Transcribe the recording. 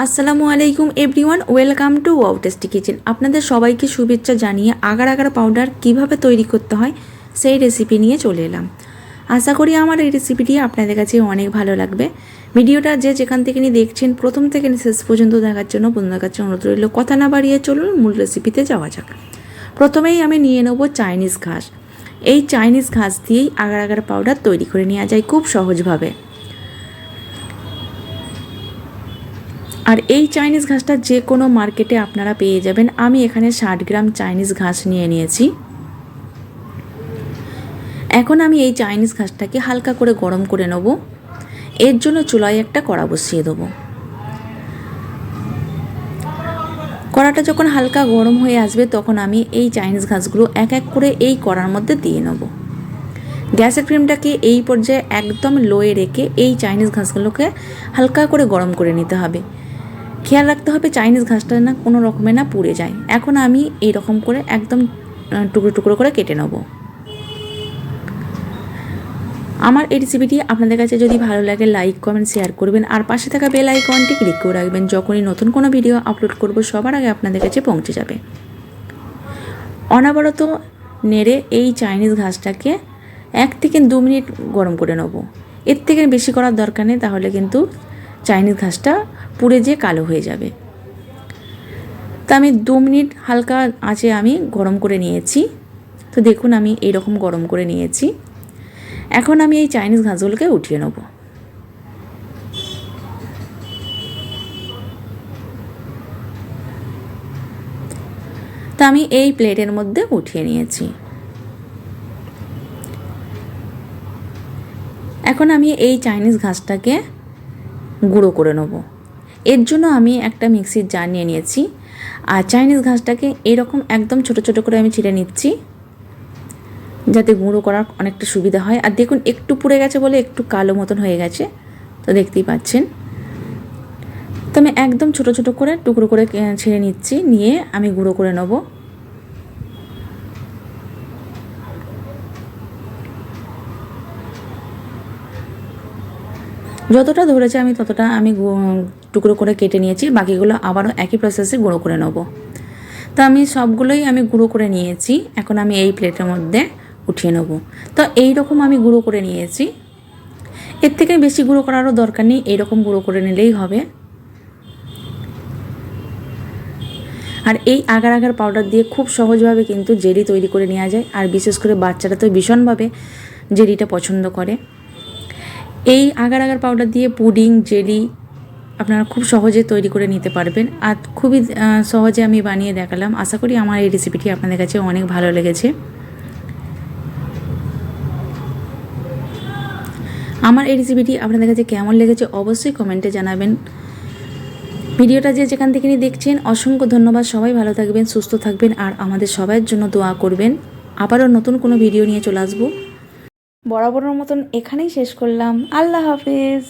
আসসালামু আলাইকুম everyone, welcome to wow tasty kitchen. আপনাদের সবাইকে শুভেচ্ছা জানিয়ে আগার আগার পাউডার কীভাবে তৈরি করতে হয় সেই রেসিপি নিয়ে চলে এলাম। আশা করি আমার এই রেসিপিটি আপনাদের কাছে অনেক ভালো লাগবে। ভিডিওটা যে যেখান থেকে নিয়ে দেখছেন, প্রথম থেকে শেষ পর্যন্ত দেখার জন্য বন্ধুদের কাছে অনুরোধ রইল, কথা না বাড়িয়ে চলুন মূল রেসিপিতে যাওয়া যাক। প্রথমেই আমি নিয়ে নেব চাইনিজ ঘাস। এই চাইনিজ ঘাস দিয়েই আগার আগার পাউডার তৈরি করে নেওয়া যায় খুব সহজভাবে। আর এই চাইনিজ ঘাসটা যে কোনো মার্কেটে আপনারা পেয়ে যাবেন। আমি এখানে ষাট গ্রাম চাইনিজ ঘাস নিয়ে নিয়েছি। এখন আমি এই চাইনিজ ঘাসটাকে হালকা করে গরম করে নেব। এর জন্য চুলায় একটা কড়া বসিয়ে দেবো। কড়াটা যখন হালকা গরম হয়ে আসবে, তখন আমি এই চাইনিজ ঘাসগুলো এক এক করে এই কড়ার মধ্যে দিয়ে নেব। গ্যাসের ফ্লেমটাকে এই পর্যায়ে একদম লোয়ে রেখে এই চাইনিজ ঘাসগুলোকে হালকা করে গরম করে নিতে হবে। খেয়াল রাখতে হবে চাইনিজ ঘাসটা না কোনো রকমে না পুড়ে যায়। এখন আমি এই রকম করে একদম টুকরো টুকরো করে কেটে নেব। আমার এই রেসিপিটি আপনাদের কাছে যদি ভালো লাগে লাইক কমেন্ট শেয়ার করবেন। আর পাশে থাকা বেল আইকনটি ক্লিক করে রাখবেন। যখনই নতুন কোনো ভিডিও আপলোড করব, সবার আগে আপনাদের কাছে পৌঁছে যাবে। অনাবরত নেড়ে এই চাইনিজ ঘাসটাকে এক থেকে দু মিনিট গরম করে নেব। এর থেকে বেশি করার দরকার নেই, তাহলে কিন্তু চাইনিজ ঘাসটা পুড়ে যেয়ে কালো হয়ে যাবে। তা আমি দু মিনিট হালকা আঁচে আমি গরম করে নিয়েছি। তো দেখুন আমি এইরকম গরম করে নিয়েছি। এখন আমি এই চাইনিজ ঘাসগুলোকে উঠিয়ে নেব। তা আমি এই প্লেটের মধ্যে উঠিয়ে নিয়েছি। এখন আমি এই চাইনিজ ঘাসটাকে গুঁড়ো করে নেব। এর জন্য আমি একটা মিক্সির জার নিয়ে নিয়েছি। আর চাইনিজ ঘাসটাকে এরকম একদম ছোট ছোট করে আমি ছিঁড়ে নিচ্ছি, যাতে গুঁড়ো করার অনেকটা সুবিধা হয়। আর দেখুন, একটু পুড়ে গেছে বলে একটু কালো মতন হয়ে গেছে, তো দেখতেই পাচ্ছেন। তো আমি একদম ছোট ছোট করে টুকরো করে ছিঁড়ে নিচ্ছি, নিয়ে আমি গুঁড়ো করে নেব। যতটা ধরেছে আমি ততটা আমি টুকরো করে কেটে নিয়েছি, বাকিগুলো আবারও একই প্রসেসে গুঁড়ো করে নেব। তো আমি সবগুলোই আমি গুঁড়ো করে নিয়েছি, এখন আমি এই প্লেটের মধ্যে উঠিয়ে নেব। তো এই রকম আমি গুঁড়ো করে নিয়েছি। এর থেকে বেশি গুঁড়ো করারও দরকার নেই, এইরকম গুঁড়ো করে নিলেই হবে। আর এই আগার আগার পাউডার দিয়ে খুব সহজভাবে কিন্তু জেলি তৈরি করে নেওয়া যায়, আর বিশেষ করে বাচ্চারা তো ভীষণভাবে জেলিটা পছন্দ করে। এই আগার আগার পাউডার দিয়ে পুডিং জেলি আপনারা খুব সহজে তৈরি করে নিতে পারবেন। আর খুবই সহজে আমি বানিয়ে দেখালাম। আশা করি আমার এই রেসিপিটি আপনাদের কাছে অনেক ভালো লেগেছে। আমার এই রেসিপিটি আপনাদের কাছে কেমন লেগেছে অবশ্যই কমেন্টে জানাবেন। ভিডিওটা যে যেখান থেকে দেখছেন, অসংখ্য ধন্যবাদ। সবাই ভালো থাকবেন, সুস্থ থাকবেন, আর আমাদের সবার জন্য দোয়া করবেন। আবারও নতুন কোনো ভিডিও নিয়ে চলে আসব। বরাবরের মতন এখানেই শেষ করলাম। আল্লাহ হাফেজ।